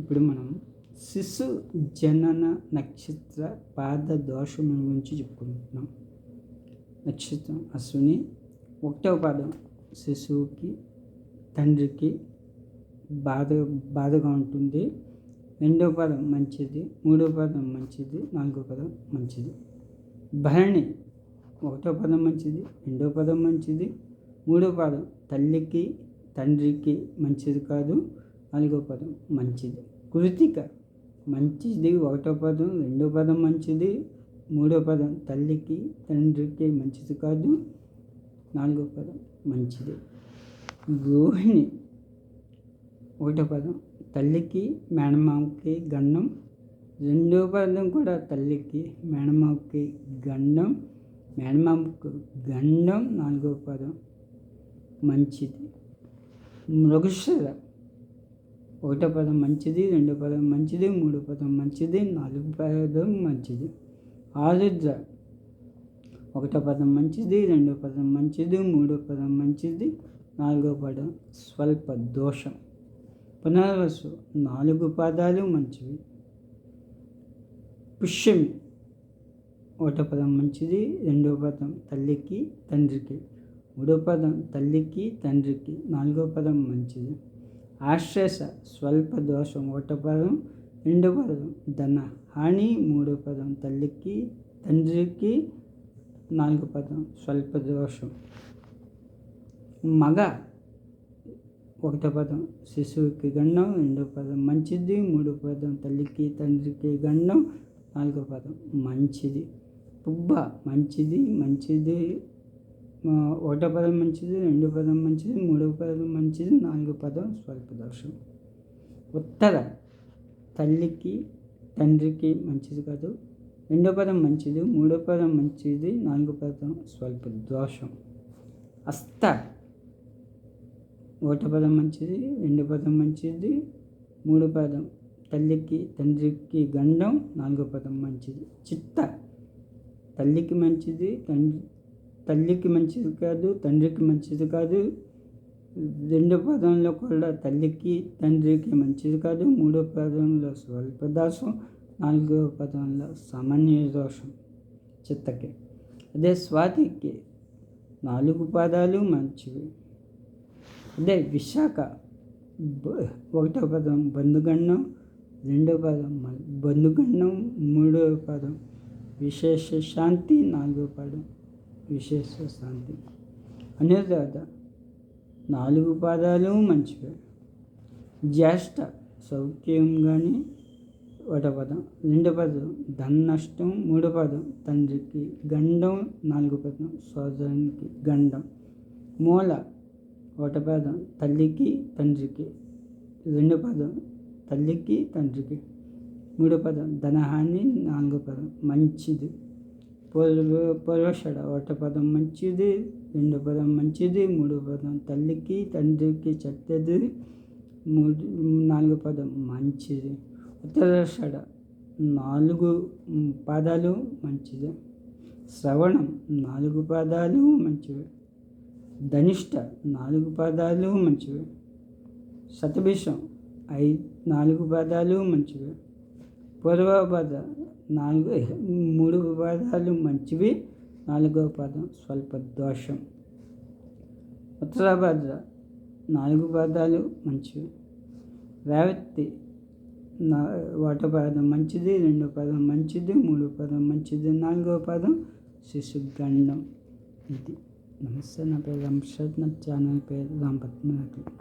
ఇప్పుడు మనం శిశు జనన నక్షత్ర పాద దోషం గురించి చెప్పుకుంటున్నాం. నక్షత్రం అశ్విని ఒకటవ పాదం శిశువుకి తండ్రికి బాధ బాధగా ఉంటుంది. రెండవ పదం మంచిది మూడవ పదం మంచిది నాలుగో పదం మంచిది. భరణి ఒకటో పదం మంచిది రెండో పదం మంచిది మూడో పదం తల్లికి తండ్రికి మంచిది కాదు నాలుగో పదం మంచిది. కృతిక. మంచిది ఒకటో పదం రెండో పదం మంచిది మూడో పదం తల్లికి తండ్రికి మంచిది కాదు నాలుగో పదం మంచిది. రోహిణి ఒకటో పదం తల్లికి మేనమామకి గండం. రెండో పదం కూడా తల్లికి మేనమామకి గండం. మేనమామకు గండం నాలుగో పదం మంచిది. మృగశిర. ఒకటో పదం మంచిది రెండో పదం మంచిది మూడో పదం మంచిది నాలుగు పదం మంచిది. ఆరుద్ర ఒకటో పదం మంచిది రెండో పదం మంచిది మూడో పదం మంచిది నాలుగో పదం స్వల్ప దోషం. పునర్వసు. నాలుగు పదాలు మంచివి. పుష్యమి. ఒకటో పదం మంచిది రెండో పదం తల్లికి తండ్రికి. మూడో పదం తల్లికి తండ్రికి. నాలుగో పదం మంచిది. ఆశ్రేష స్వల్ప దోషం ఒకట పదం రెండు పదం ధన హాని మూడో పదం తల్లికి తండ్రికి నాలుగు పదం స్వల్ప దోషం. మగ ఒకటో పదం శిశువుకి గండం రెండో పదం మంచిది మూడో పదం తల్లికి తండ్రికి గండం నాలుగో పదం మంచిది. పుబ్బ మంచిది మంచిది ఒకటో పదం మంచిది రెండో పదం మంచిది మూడో పదం మంచిది నాలుగో పదం స్వల్ప దోషం ఉత్తర తల్లికి తండ్రికి మంచిది కాదు. రెండో పదం మంచిది మూడో పదం మంచిది నాలుగో పదం స్వల్ప దోషం అస్త ఒకటో పదం మంచిది రెండో పదం మంచిది మూడో పదం తల్లికి తండ్రికి గండం నాలుగో పదం మంచిది. చిత్త తల్లికి మంచిది తండ్రి తల్లికి మంచిది కాదు తండ్రికి మంచిది కాదు. రెండో పదంలో కూడా తల్లికి తండ్రికి మంచిది కాదు. మూడో పదంలో స్వల్పదాసం నాలుగో పదంలో సామాన్య దోషం. చిత్తకి. అదే స్వాతికి నాలుగు పదాలు మంచివి. అదే విశాఖ ఒకటో పదం బంధుగండం రెండో పదం బంధుగండం మూడో పదం విశేష శాంతి నాలుగో పదం విశేష శాంతి. అనురాధ నాలుగు పదాలు మంచివే. జ్యేష్ఠ సౌఖ్యం కానీ ఒకటో పదం. రెండో పదం ధన నష్టం మూడో పదం తండ్రికి గండం. నాలుగో పదం సోదరునికి గండం. మూల ఒకటో పదం తల్లికి తండ్రికి. రెండో పదం తల్లికి తండ్రికి. మూడో పదం ధనహాని. నాలుగో పదం మంచిది. పూర్వ పూర్వషడ ఒకటో పదం మంచిది రెండు పదం మంచిది మూడో పదం తల్లికి తండ్రికి చెడ్డది మూడు నాలుగు పదం మంచిది. ఉత్తరషడ నాలుగు పదాలు మంచిది. శ్రవణం నాలుగు పదాలు మంచివి ధనిష్ట నాలుగు పదాలు మంచివి శతభిషం ఐదు నాలుగు పదాలు మంచివి పూర్వపద నాలుగు మూడు పదాలు మంచివి. నాలుగో పదం స్వల్ప దోషం. ఉత్తరాభద్ర నాలుగు పదాలు మంచివి. రేవతి నా ఒకటో పదం మంచిది రెండో పదం మంచిది మూడో పదం మంచిది నాలుగో పదం శిశుగండం ఇది నమస్తే నా పేరు రామప్రసాద్ నా ఛానల్ పేరు రామ్ పద్మనాథ్.